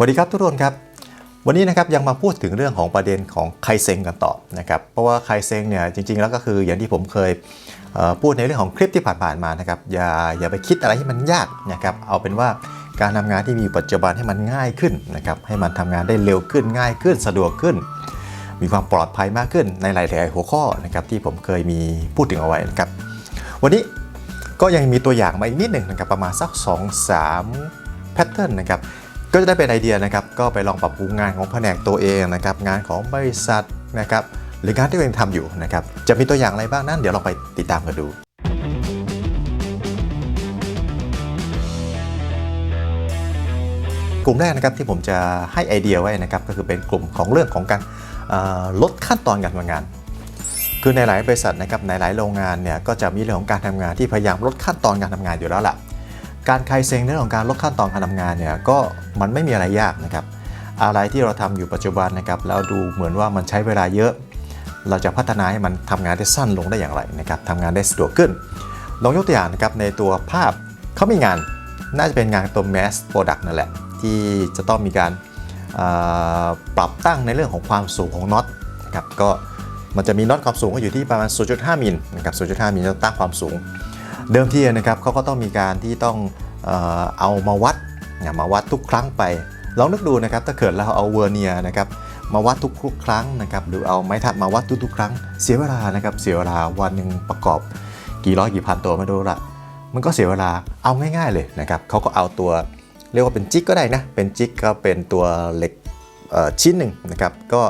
สวัสดีครับทุกคนครับ วันนี้นะครับยังมาพูดถึงเรื่องของประเด็นของไคเซงกันต่อนะครับเพราะว่าไคเซงเนี่ยจริง ๆ แล้วก็คืออย่างที่ผมเคยเพูดในเรื่องของคลิปที่ผ่านๆมานะครับอย่าอย่าไปคิดอะไรที่มันยากนะครับเอาเป็นว่าการทำงานที่มีปัจจุบันให้มันง่ายขึ้นนะครับให้มันทำงานได้เร็วขึ้นง่ายขึ้นสะดวกขึ้น มีความปลอดภัยมากขึ้นในหลายๆหัวข้อนะครับที่ผมเคยมีพูดถึงเอาไว้นะครับวันนี้ก็ยังมีตัวอย่างมาอีกนิดหนึ่งนะครับประมาณสัก 2-3แพทเทิร์นนะครับ ก็จะได้เป็นไอเดียนะครับ ก็ไปลองปรับปรุงงานของแผนกตัวเองนะครับ งานของบริษัทนะครับ หรืองานที่ตัวเองทำอยู่นะครับ จะมีตัวอย่างอะไรบ้างนั้นเดี๋ยวเราไปติดตามกันดูกลุ่มแรกนะครับที่ผมจะให้ไอเดียไว้นะครับก็คือเป็นกลุ่มของเรื่องของการลดขั้นตอนการทำงาน คือในหลายบริษัทนะครับในหลายโรงงานเนี่ยก็จะมีเรื่องของการทำงานที่พยายามลดขั้นตอนการทำงานอยู่แล้วล่ะ การไคเซ็งในเรื่องของการลดขั้นตอนการทำงานเนี่ยก็มันไม่มีอะไรยากนะครับ อะไรที่เราทำอยู่ปัจจุบันนะครับแล้วดูเหมือนว่ามันใช้เวลาเยอะ เราจะพัฒนาให้มันทำงานได้สั้นลงได้อย่างไรนะครับทำงานได้สะดวกขึ้นลองยกตัวอย่างนะครับในตัวภาพเขามีงานน่าจะเป็นงานตัว mass product นั่นแหละ ที่จะต้องมีการปรับตั้งในเรื่องของความสูงของน็อตนะครับก็มันจะมีน็อตความสูงก็อยู่ที่ประมาณ 0.5 มิลนะครับ 0.5 มิลจะตั้งความสูง เดิมทีนะครับเขาก็ต้องมีการที่ต้องเอามาวัดมาวัดทุกครั้งไป ลองนึกดูนะครับถ้าเกิดเราเอาเวอร์เนียนะครับมาวัดทุกๆครั้งนะครับหรือเอาไม้ทัดมาวัดทุกๆครั้งเสียเวลานะครับเสียเวลาวันหนึ่งประกอบกี่ร้อยกี่พันตัวไม่รู้ละมันก็เสียเวลาเอาง่ายๆเลยนะครับเขาก็เอาตัวเรียกว่าเป็นจิกก็ได้นะเป็นจิกก็เป็นตัวเหล็กชิ้นหนึ่งนะครับก็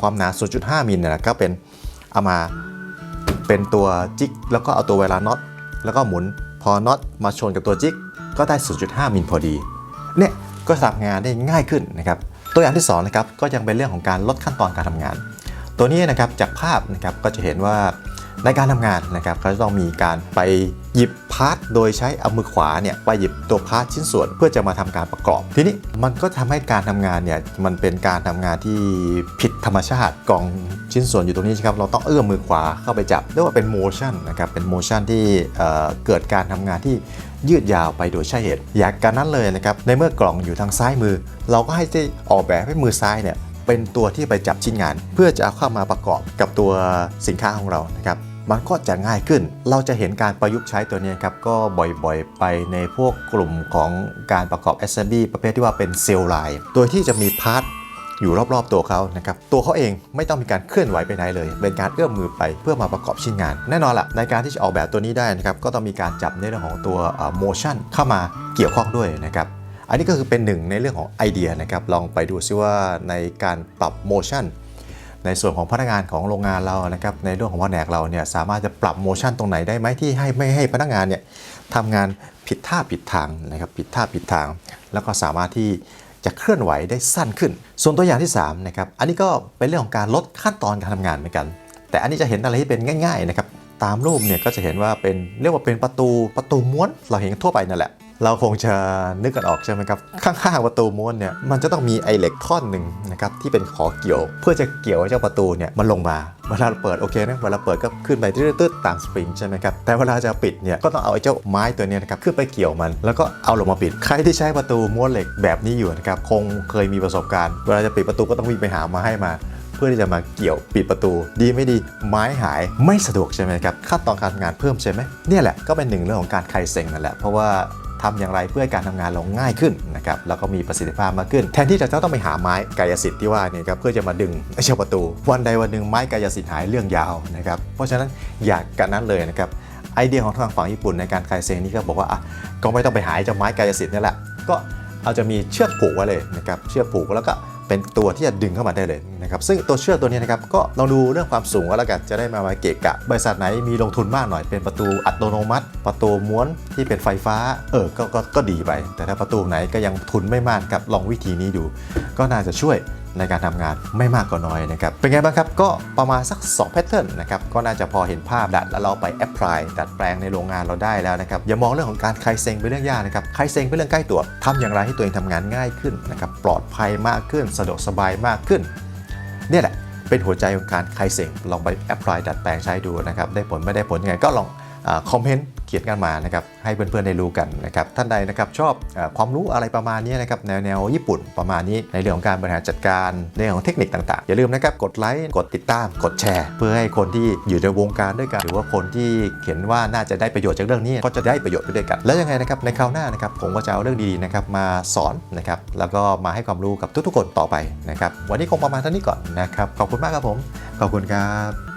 ความหนา 0.5 มิลนะก็เป็นเอามาเป็นตัวจิกแล้วก็เอาตัวเวลาน็อต แล้วก็หมุนพอน็อตมาชนกับตัวจิกก็ได้ 0.5 มิลพอดี เนี่ยก็ทำงานได้ง่ายขึ้นนะครับ ตัวอย่างที่2นะครับก็ยังเป็นเรื่องของการลดขั้นตอนการทำงาน ตัวนี้นะครับจากภาพนะครับก็จะเห็นว่าในการทำงานนะครับเขาจะต้องมีการไปหยิบ พาร์ทโดยใช้เอามือขวาเนี่ยไปหยิบตัวพาร์ทชิ้นส่วนเพื่อจะมาทำการประกอบ ทีนี้มันก็ทำให้การทำงานเนี่ยมันเป็นการทำงานที่ผิดธรรมชาติกล่องชิ้นส่วนอยู่ตรงนี้ใช่ครับเราต้องเอื้อมมือขวาเข้าไปจับเรียกว่าเป็นโมชั่นนะครับเป็นโมชั่นที่เเกิดการทำงานที่ยืดยาวไปโดยใช่เหตุ อยากการนั้นเลยนะครับในเมื่อกล่องอยู่ทางซ้ายมือ เราก็ให้ที่ออกแบบให้มือซ้ายเนี่ยเป็นตัวที่ไปจับชิ้นงาน เพื่อจะเอาเข้ามาประกอบกับตัวสินค้าของเรานะครับ มันก็จะง่ายขึ้น เราจะเห็นการประยุกต์ใช้ตัวนี้ครับ ก็บ่อยๆ ไปในพวกกลุ่มของการประกอบ Assembly ประเภทที่ว่าเป็นเซลล์ไลน์โดยที่จะมีพาร์ทอยู่รอบๆตัวเขานะครับ ตัวเขาเองไม่ต้องมีการเคลื่อนไหวไปไหนเลย เป็นการเอื้อมมือไปเพื่อมาประกอบชิ้นงาน แน่นอนละในการที่จะออกแบบตัวนี้ได้นะครับ ก็ต้องมีการจับในเรื่องของตัว motion เข้ามาเกี่ยวข้องด้วยนะครับ อันนี้ก็คือเป็นหนึ่งในเรื่องของไอเดียนะครับ ลองไปดูซิว่าในการปรับ motion ในส่วนของพนักงานของโรงงานเรานะครับในเรื่องของแผนกเราเนี่ยสามารถจะปรับโมชั่นตรงไหนได้ไหมที่ให้ไม่ให้พนักงานเนี่ยทำงานผิดท่าผิดทางนะครับผิดท่าผิดทาง แล้วก็สามารถที่จะเคลื่อนไหวได้สั้นขึ้น ส่วนตัวอย่างที่3นะครับอันนี้ก็เป็นเรื่องของการลดขั้นตอนการทำงานเหมือนกัน แต่อันนี้จะเห็นอะไรที่เป็นง่าย ๆนะครับ ตามรูปเนี่ยก็จะเห็นว่าเป็นเรียกว่าเป็นประตูประตูม้วนเราเห็นทั่วไปนั่นแหละ เราคงจะนึกกันออกใช่ไหมครับ ข้างๆประตูม้วนเนี่ยมันจะต้องมีไอเหล็กท่อนหนึ่งนะครับที่เป็นขอเกี่ยว เพื่อจะเกี่ยวให้เจ้าประตูเนี่ยมันลงมาเวลาเปิดโอเคนะเวลาเปิดก็ขึ้นไปตืดๆตามสปริงใช่ไหมครับแต่เวลาจะปิดเนี่ยก็ต้องเอาไอ้เจ้าไม้ตัวนี้นะครับขึ้นไปเกี่ยวมัน แล้วก็เอาลงมาปิดใครที่ใช้ประตูม้วนเหล็กแบบนี้อยู่นะครับคงเคยมีประสบการณ์ เวลาจะปิดประตูก็ต้องวิ่งไปหาไมาให้มาเพื่อที่จะมาเกี่ยวปิดประตู ดีไม่ดีไม้หายไม่สะดวกใช่ไหมครับขั้นตอนการทำงานเพิ่มใช่ไหมเนี่ยแหละก็เป็นหนึ่งเรื่องของการไคเซ็งนั่นแหละเพราะว่า ทำอย่างไรเพื่อการทำงานเราง่ายขึ้นนะครับแล้วก็มีประสิทธิภาพมากขึ้น แทนที่จะต้องไปหาไม้กายสิทธิ์ที่ว่าเนี่ยครับเพื่อจะมาดึงไอ้เจ้าประตู วันใดวันหนึ่งไม้กายสิทธิ์หายเรื่องยาวนะครับเพราะฉะนั้นอยากกันนั้นเลยนะครับไอเดียของทางฝั่งญี่ปุ่นในการไคเซงนี่ก็บอกว่าอะก็ไม่ต้องไปหาเจ้าไม้กายสิทธิ์นี่แหละก็เอาจะมีเชือกผูกไว้เลยนะครับเชือกผูกแล้วก็เป็นตัวที่จะดึงเข้ามาได้เลยนะครับซึ่งตัวเชือกตัวนี้นะครับก็ลองดูเรื่องความสูงก็แล้วกันจะได้มามาเกะกะ บริษัทไหนมีลงทุนมากหน่อยเป็นประตูอัตโนมัติ ประตูม้วนที่เป็นไฟฟ้าเออกก็ก็ดีไป แต่ถ้าประตูไหนก็ยังทุนไม่มากกับลองวิธีนี้ดูก็น่าจะช่วย ในการทำงานไม่มากก็น้อยนะครับเป็นไงบ้างครับก็ประมาณสัก2 pattern นนะครับก็น่าจะพอเห็นภาพดัดแล้วเราไป apply ดัดแปลงในโรงงานเราได้แล้วนะครับอย่ามองเรื่องของการไครเซ็งเป็นเรื่องยากนะครับไครเซ็งเป็นเรื่องใกล้ตัวทำอย่างไรให้ตัวเองทำงานง่ายขึ้นนะครับปลอดภัยมากขึ้นสะดวกสบายมากขึ้นเนี่ยแหละเป็นหัวใจของการไครเซ็งลองไปแอพพลายดัดแปลงใช้ดูนะครับได้ผลไม่ได้ผลยังไงก็ลอง คอมเมนต์เขียนกันมานะครับให้เพื่อนๆได้รู้กันนะครับท่านใดนะครับชอบอความรู้อะไรประมาณนี้นะครับแนวแนวญี่ปุ่นประมาณนี้ในเรื่องของการบริหารจัดการในเรื่องของเทคนิคต่างๆ อย่าลืมนะครับกดไลค์กดติดตามกดแชร์ เพื่อให้คนที่อยู่ในวงการด้วยกัน หรือว่าคนที่เห็นว่าน่าจะได้ประโยชน์จากเรื่องนี้ ก็จะได้ประโยชน์ไปด้วยกัน แล้วยังไงนะครับในคราวหน้านะครับผมก็จะเอาเรื่องดีๆนะครับมาสอนนะครับแล้วก็มาให้ความรู้กับทุกๆคนต่อไปนะครับวันนี้คงประมาณเท่านี้ก่อนนะครับขอบคุณมากครับผมขอบคุณครับ